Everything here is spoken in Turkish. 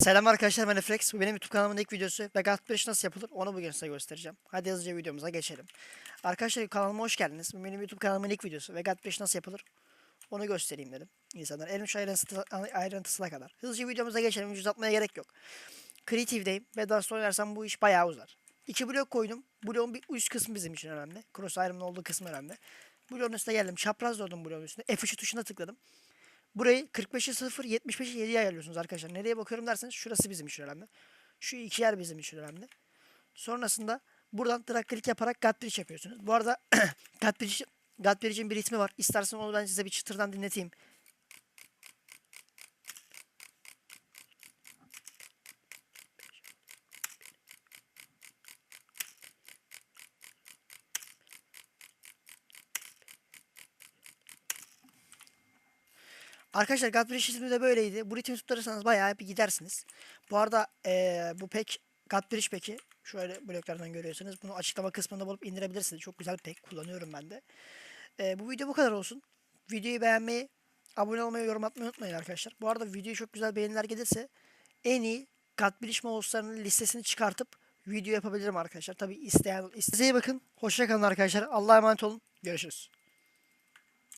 Selam arkadaşlar ben Efrex. Bu benim YouTube kanalımın ilk videosu ve Gatbridge nasıl yapılır onu bugün size göstereceğim. Hadi hızlıca videomuza geçelim. Arkadaşlar kanalıma hoş geldiniz. Bu benim YouTube kanalımın ilk videosu ve Gatbridge nasıl yapılır onu göstereyim dedim. İnsanlar en uç ayrıntısına, ayrıntısına kadar. Hızlıca videomuza geçelim. Hiç uzatmaya gerek yok. Creative'deyim ve daha sonra oynarsam bu iş bayağı uzar. İki blok koydum. Bloğun bir üst kısmı bizim için önemli. Cross ayrımın olduğu kısmı önemli. Bloğun üstüne geldim. Çapraz durdum bloğun üstüne. F3 tuşuna tıkladım. Burayı 45'e 0, 75'e 7'ye ayarlıyorsunuz arkadaşlar. Nereye bakıyorum derseniz şurası bizim için önemli. Şu iki yer bizim için önemli. Sonrasında buradan drag click yaparak God Bridge yapıyorsunuz. Bu arada God, Bridge, God bir ritmi var. İstersen onu ben size bir çıtırdan dinleteyim. Arkadaşlar God Bridge ritmi de böyleydi. Bu ritmi tutarsanız bayağı bir gidersiniz. Bu arada eee, bu pek God Bridge peki şöyle bloklardan görüyorsunuz. Bunu açıklama kısmında bulup indirebilirsiniz. Çok güzel pek kullanıyorum ben de. Eee, bu video bu kadar olsun. Videoyu beğenmeyi, abone olmayı, yorum atmayı unutmayın arkadaşlar. Bu arada videoya çok güzel beğeniler gelirse en iyi God Bridge mouse'larının listesini çıkartıp video yapabilirim arkadaşlar. Tabi isteyen, iyi bakın. Hoşça kalın arkadaşlar. Allah'a emanet olun. Görüşürüz.